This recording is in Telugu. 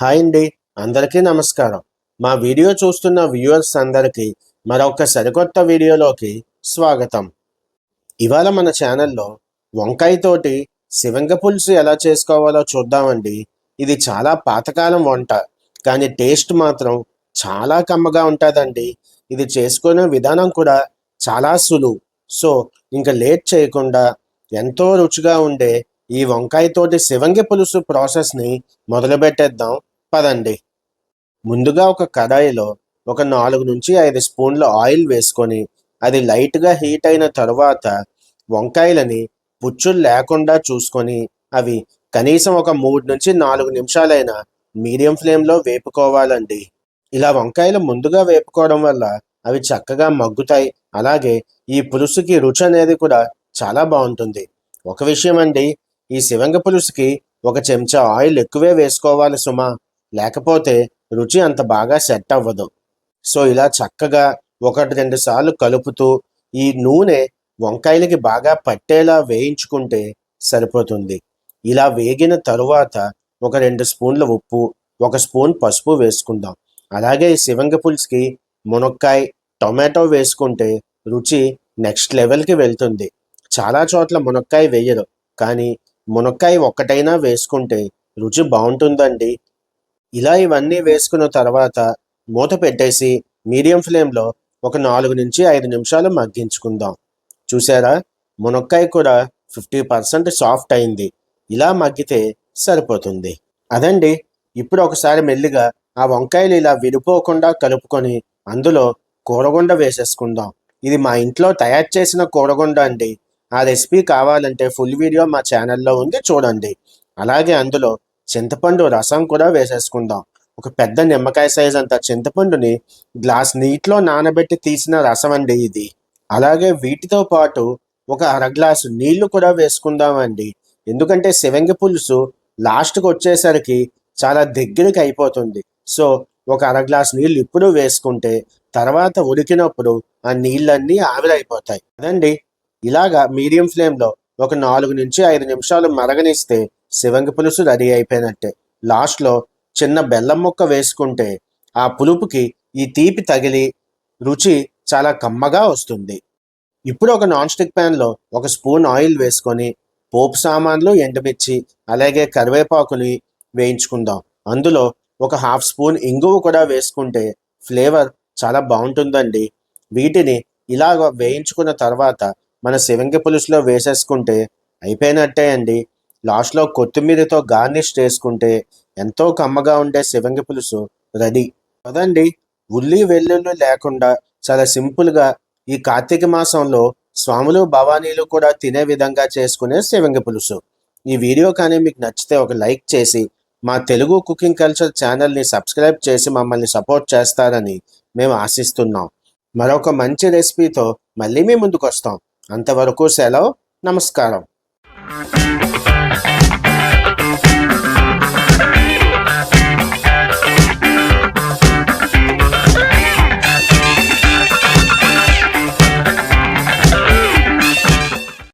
హాయ్ అండి. అందరికీ నమస్కారం. మా వీడియో చూస్తున్న వ్యూవర్స్ అందరికీ మరొక సరికొత్త వీడియోలోకి స్వాగతం. ఇవాళ మన ఛానల్లో వంకాయతోటి శివంగ పులుసు ఎలా చేసుకోవాలో చూద్దామండి. ఇది చాలా పాతకాలం వంట కానీ టేస్ట్ మాత్రం చాలా కమ్మగా ఉంటుందండి. ఇది చేసుకునే విధానం కూడా చాలా సులువు. సో ఇంకా లేట్ చేయకుండా ఎంతో రుచిగా ఉండే ఈ వంకాయతోటి శివంగి పులుసు ప్రాసెస్ని మొదలుపెట్టేద్దాం. పదండి. ముందుగా ఒక కడాయిలో ఒక నాలుగు నుంచి ఐదు స్పూన్ల ఆయిల్ వేసుకొని అది లైట్గా హీట్ అయిన తరువాత వంకాయలని పుచ్చులు లేకుండా చూసుకొని అవి కనీసం ఒక మూడు నుంచి నాలుగు నిమిషాలైనా మీడియం ఫ్లేమ్లో వేపుకోవాలండి. ఇలా వంకాయలు ముందుగా వేపుకోవడం వల్ల అవి చక్కగా మగ్గుతాయి. అలాగే ఈ పులుసుకి రుచి అనేది కూడా చాలా బాగుంటుంది. ఒక విషయం అండి ఈ శివంగ పులుసుకి ఒక చెంచా ఆయిల్ ఎక్కువే వేసుకోవాలి సుమా. లేకపోతే రుచి అంత బాగా సెట్ అవ్వదు. సో ఇలా చక్కగా ఒకటి రెండు సార్లు కలుపుతూ ఈ నూనె వంకాయలకి బాగా పట్టేలా వేయించుకుంటే సరిపోతుంది. ఇలా వేగిన తరువాత ఒక రెండు స్పూన్ల ఉప్పు ఒక స్పూన్ పసుపు వేసుకుందాం. అలాగే ఈ శివంగ పులుసుకి మునక్కాయ టొమాటో వేసుకుంటే రుచి నెక్స్ట్ లెవెల్కి వెళ్తుంది. చాలా చోట్ల మునక్కాయ వేయరు కానీ మునక్కాయ ఒక్కటైనా వేసుకుంటే రుచి బాగుంటుందండి. ఇలా ఇవన్నీ వేసుకున్న తర్వాత మూత పెట్టేసి మీడియం ఫ్లేమ్లో ఒక నాలుగు నుంచి ఐదు నిమిషాలు మగ్గించుకుందాం. చూసారా? మునక్కాయ కూడా ఫిఫ్టీ పర్సెంట్ సాఫ్ట్ అయింది. ఇలా మగ్గితే సరిపోతుంది. అదండి. ఇప్పుడు ఒకసారి మెల్లిగా ఆ వంకాయలు ఇలా విడిపోకుండా కలుపుకొని అందులో కూరగుండ వేసేసుకుందాం. ఇది మా ఇంట్లో తయారు చేసిన కూరగుండ అండి. ఆ రెసిపీ కావాలంటే ఫుల్ వీడియో మా ఛానల్లో ఉంది చూడండి. అలాగే అందులో చింతపండు రసం కూడా వేసేసుకుందాం. ఒక పెద్ద నిమ్మకాయ సైజ్ అంత చింతపండుని గ్లాస్ నీటిలో నానబెట్టి తీసిన రసం అండి ఇది. అలాగే వీటితో పాటు ఒక అర గ్లాసు నీళ్ళు కూడా వేసుకుందామండి. ఎందుకంటే శివంగి పులుసు లాస్ట్కి వచ్చేసరికి చాలా దగ్గరికి అయిపోతుంది. సో ఒక అర గ్లాస్ నీళ్ళు ఇప్పుడు వేసుకుంటే తర్వాత ఉడికినప్పుడు ఆ నీళ్ళన్నీ ఆవిరైపోతాయి. అదండి. ఇలాగా మీడియం ఫ్లేమ్లో ఒక నాలుగు నుంచి ఐదు నిమిషాలు మరగనిస్తే శివంగి పులుసు రెడీ అయిపోయినట్టే. లాస్ట్లో చిన్న బెల్లం ముక్క వేసుకుంటే ఆ పులుపుకి ఈ తీపి తగిలి రుచి చాలా కమ్మగా వస్తుంది. ఇప్పుడు ఒక నాన్ స్టిక్ ప్యాన్లో ఒక స్పూన్ ఆయిల్ వేసుకొని పోపు సామాన్లు ఎండుమిర్చి అలాగే కరివేపాకుని వేయించుకుందాం. అందులో ఒక హాఫ్ స్పూన్ ఇంగువ కూడా వేసుకుంటే ఫ్లేవర్ చాలా బాగుంటుందండి. వీటిని ఇలాగ వేయించుకున్న తర్వాత మన శివంగి పులుసులో వేసేసుకుంటే అయిపోయినట్టే అండి. లాస్ట్లో కొత్తిమీరతో గార్నిష్ చేసుకుంటే ఎంతో కమ్మగా ఉండే శివంగి పులుసు రెడీ. కదండి ఉల్లి వెల్లుల్లి లేకుండా చాలా సింపుల్గా ఈ కార్తీక మాసంలో స్వాములు భవానీలు కూడా తినే విధంగా చేసుకునే శివంగి పులుసు. ఈ వీడియో కానీ మీకు నచ్చితే ఒక లైక్ చేసి మా తెలుగు కుకింగ్ కల్చర్ ఛానల్ని సబ్స్క్రైబ్ చేసి మమ్మల్ని సపోర్ట్ చేస్తారని మేము ఆశిస్తున్నాం. మరొక మంచి రెసిపీతో మళ్ళీ మీ ముందుకు వస్తాం అంతవరకు సెలవు. నమస్కారం.